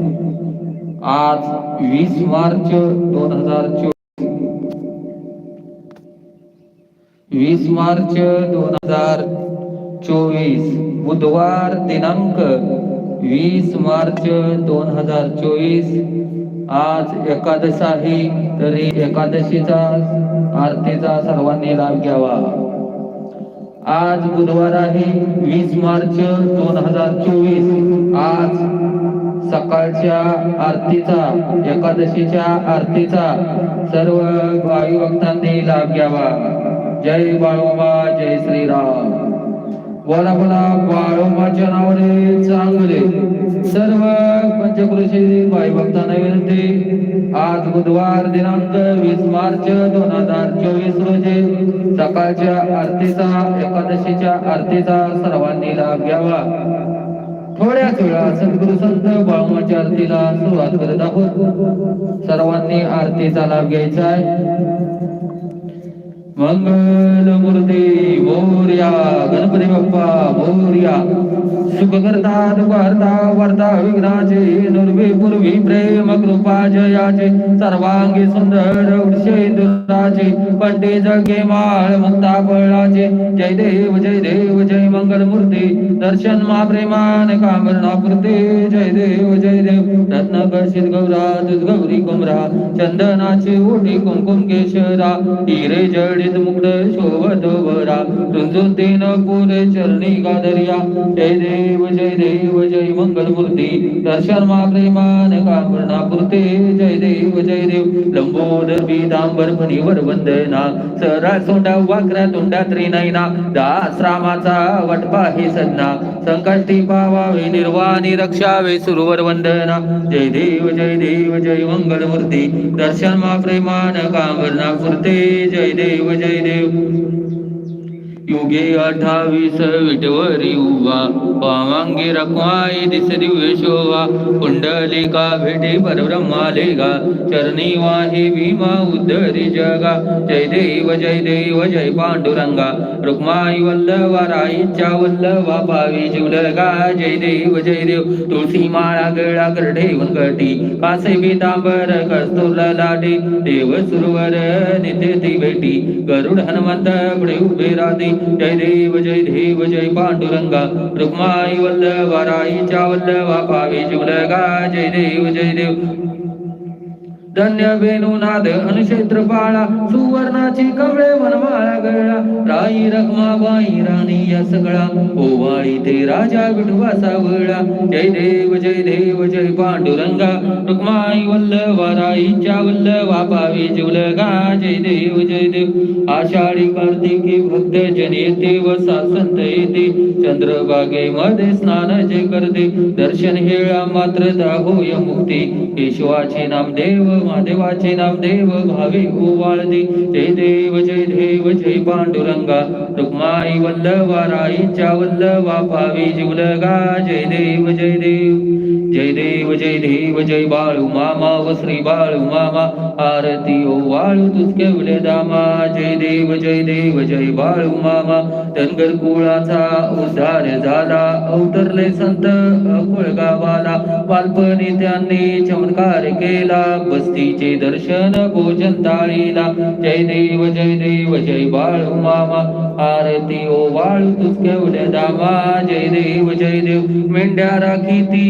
आज वीस मार्च दोन हजार चोवीस. वीस मार्च दोन हजार चोवीस. बुधवार दिनांक वीस मार्च दोन हजार चोवीस. आज एकादश आहे तरी एकादशीचा आरतीचा सर्वांनी लाभ घ्यावा. आज बुधवार आहे वीस मार्च दोन हजार चोवीस. आज सकाळच्या आरतीचा एकादशीच्या आरतीचा सर्व भावी भक्तांनी लाभ घ्यावा. जय बाळोबा जय श्रीराम. बोला बाळोबाच्या नावाने चांगले सर्व पंचकृषी भाई भक्तांना विनंती आज बुधवार दिनांक वीस मार्च दोन हजार चोवीस रोजी सकाळच्या आरतीचा एकादशीच्या आरतीचा सर्वांनी लाभ घ्यावा. थोड्याच वेळा सद्गुरु आरतीला सुरुवात करत आहोत. सर्वांनी आरतीचा लाभ घ्यायचा आहे. मंगल मूर्ती मोर्या गणपती बाप्पा मोर्या. सुख करता दुःख हरता वर्ता विघ्नाचे नुर्वी पूर्वी प्रेम कृपा जयाचे सर्वांगी सुंदर उडशे दुराचे पंडे जगे माळ मुक्ता पळाचे जय देव जय देव जय मंगल मूर्ती दर्शन मा प्रेमान कामरणा पुरते जय देव जय देव. रत्न कशित गौरा तुझ गौरी कुमरा चंदनाचे ओटी कुमकुम केशरा. हिरे जडी मुकुट शोभत वरा. रुंजून तीन पुरे चरणी गादरिया. जय देव जय देव जय मंगल मूर्ती दर्शन मा प्रेमान कामरणा पुरते. जय देव जय देव. लंबोदर पीतांबर फणीवर वंदना. सरा सोंडा वाकरा तोंडा त्रिनयना. दास रामाचा वटपा हे सन्ना. संकष्टी पावावे निर्वाणी रक्षावे सुरवर वंदना. जय देव जय देव जय मंगल मूर्ती दर्शन मा प्रेमान कामरणा पुरते. जय देव जय देव युगे अठ्ठावीस विटवरी उभा पावांगी रखवाई दिस दिव्य शोभा कुंडलिका भेटी परब्रह्मालेगा चरणी वाही भीमा उद्धरी जगा जय देव जय देव जय पांडुरंगा रुक्माई वल्लभा राईच्या वल्लवा पावी जीवलगा जय देव जय देव तुळशी माळा गळा करडे वंकटी कासे पितांबर कस्तुर लाटे देव सुरवर नित्य ती भेटी गरुड हनुमंत पुढे उभे राहते जय देव जय देव जय पांडुरंगा। रुक्माई वल्लभा राईच्या वल्लभा पावी जीवलगा जय देव जय देव। धन्य वेणुनाद अनुक्षेत्र पाळा सुवर्णाची कवळे मनमाळा गळा राई रखमाबाई राणी या सगळा ओवाळी ते राजा विठवा सावळा जय देव जय देव जय पांडुरंगा रुक्माई वल्लवा राईच्या वल्लवा पावी जुलगा जय देव जय देव. आषाढी कार्तिकी भक्त जन येते व संत येते. चंद्रभागे मध्ये स्नान जे करते दर्शन हेळा मात्र दाहोय मुक्ती. केशवाचे नाम देव महादेवाचे नाव देव भावे ओवाळते जय देव जय देव जय पांडुरंगा. रुक्माई वल्लवा राईच्या वल्लवा पावी जीवलगा. जय देव जय देव. देव जय बाळू मामा वसरी बाळू मामा. आरती ओ वाळू तुझ तुझके दामा. जय देव जय देव जय बाळू मामा. धनगर कुळाचा उद्धार झाला. अवतरले संत कुळगावाला बालपणी त्यांनी चमत्कार केला. बस्तीचे दर्शन भोजन ताळीला जय देव जय देव जय बाळू मामा. आरती ओ वाळू तुझ तुझके दामा. जय देव जय देव. मेंढ्या राखी ती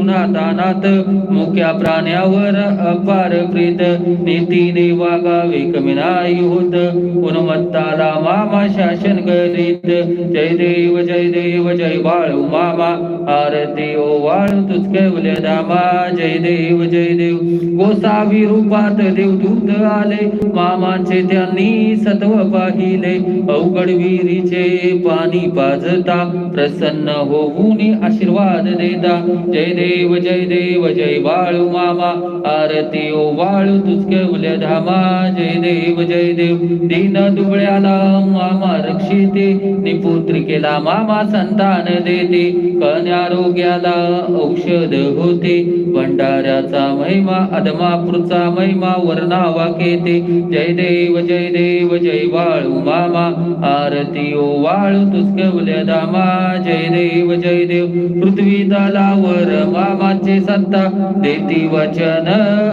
उन्हा अनात मुक्या प्राण्यावर अपार प्रीत नीतीने वागावे कमी नाही होत गुणवत्ताला मामा शासन करीत. जय देव जय देव जय बाळू मामा. आरती ओ वाळू तुझके दामा. जय देव जय देव. गोसावी रूपात देवदूत आले. मामाचे त्यांनी सत्व पाहिले. अवघड विहिरीचे पाणी पाजता. प्रसन्न होऊन आशीर्वाद देता. जय देव जय देव जय बाळू मामा आरती ओ बाळू तुझके उल्या धामा जय देव जय देव. दीन दुबळ्याला मामा रक्षिते निपुत्रिकेला मामा संतान देते. कन्यारोग्याला औषध होते भंडाऱ्याचा महिमा अदमापूरचा महिमा वर्णावा केते. जय देव जय देव जय बाळू मामा आरती ओ वाळू तुझके उल्या धामा जय देव जय देव. पृथ्वी दलावर मामाचे संत भक्ता देती वचन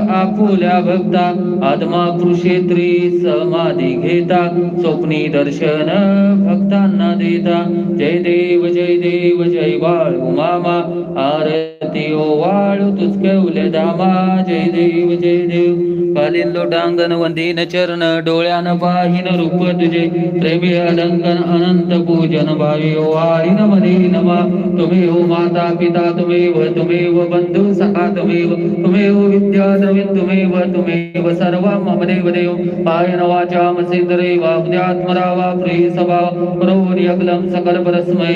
आपुल्या भक्ता. आत्मा कृषेत्री समाधी घेता स्वप्नी दर्शन भक्तांना देता. जय देव जय देव जय बाळू मामा. आरती ओ वाळू तुझ दामा जय देव जय देव. कालीन लोटांगण वंदीन चरण डोळ्यान पाहिन रूप तुझे. प्रेमी अलंकन अनंत पूजन भावी ओ आई नम नमा तुम्ही हो माता पिता तुम्ही व बंधू सखा तुम्हेव तुम्हेव तुमेव विद्यादविन् तुमेव तुमेव सर्व मम देव देव पायन वाचा मसेंद्रे वाग्ध्यात्मरा वा प्रिय सभा पुरोरि अखिलं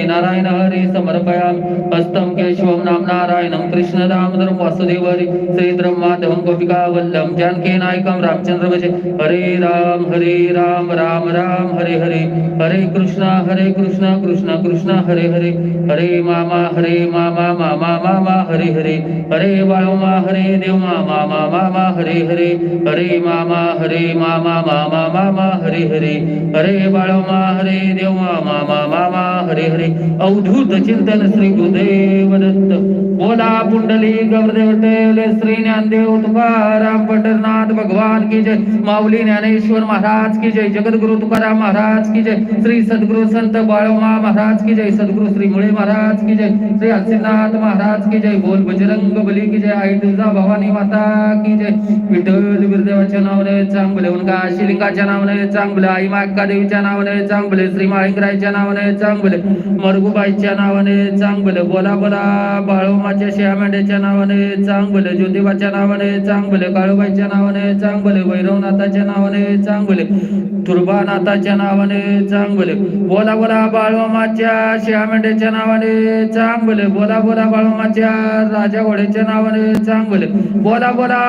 नारायण हरे समर्पयामि। हस्तं केशवं नाम नारायणं कृष्णदामोदरं वासुदेव हरि श्रीधरं माधवं गोपिकावल्लं जानकी नायकं रामचंद्रमजे हरे राम हरे राम राम राम हरे हरे। हरे कृष्ण हरे कृष्ण कृष्ण कृष्ण हरे हरे। हरे मामा हरे मामा मामा मामा हरे हरे। हरे हरे बाळोमा हरे देव मामा मामा हरे हरे हरे मामा हरे मामा मामा मामा हरे हरे हरे बाळोमा हरे देव मामा मामा हरे हरे अवधूत चिंतन श्री गुरुदेव दत्त बोला पुंडली गौरदेव टेले श्री ज्ञानदेव तुकाराम पंढरनाथ भगवान की जय माऊली ज्ञानेश्वर महाराज की जय जगद्गुरु तुकाराम महाराज की जय श्री सद्गुरु संत बाळोमा महाराज की जय सद्गुरु श्री मुळे महाराज की जय श्री अलसिनाथ महाराज की जय बोल बजरंग मोगली की जय आई तुझा भवानी माता की जय. विठ्ठल बिरदेवाच्या नावाने चांगले उनका शिलिंगाच्या नावाने चांगले आई माक्का देवीच्या नावाने चांगले श्री माळिंगरायच्या नावाने चांगले मरगुबाईच्या नावाने चांगले बोला बोला बाळोमाच्या श्यामेंड्याच्या नावाने चांगले ज्योतिबाच्या नावाने चांगले काळूबाईच्या नावाने चांगले भैरवनाथाच्या नावाने चांगले तुर्बानाथाच्या नावाने चांगले. बोला बोला बाळोमाच्या श्यामेंड्याच्या नावाने चांगले. बोला बोला बाळोमाच्या राजा घोड्याच्या नावाने चांगले. बोला बोला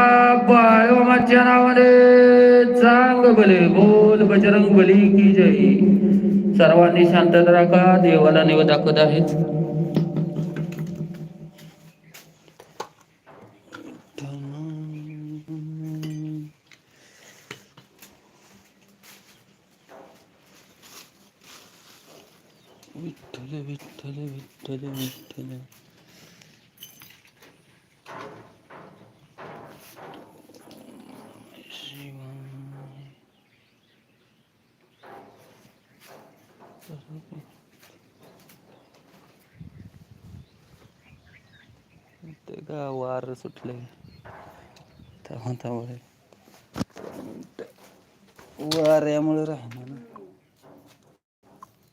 बाळोमाच्या नावाने चांगले. बोल बजरंग बली की जय. सर्वांनी शांतता राखा. देवाला निवेद दाखवत आहेत विठ्ठल विठ्ठल विठ्ठल विठ्ठल शिवाय ते का वार सुटले थांबा थांबा वाऱ्यामुळे राहणार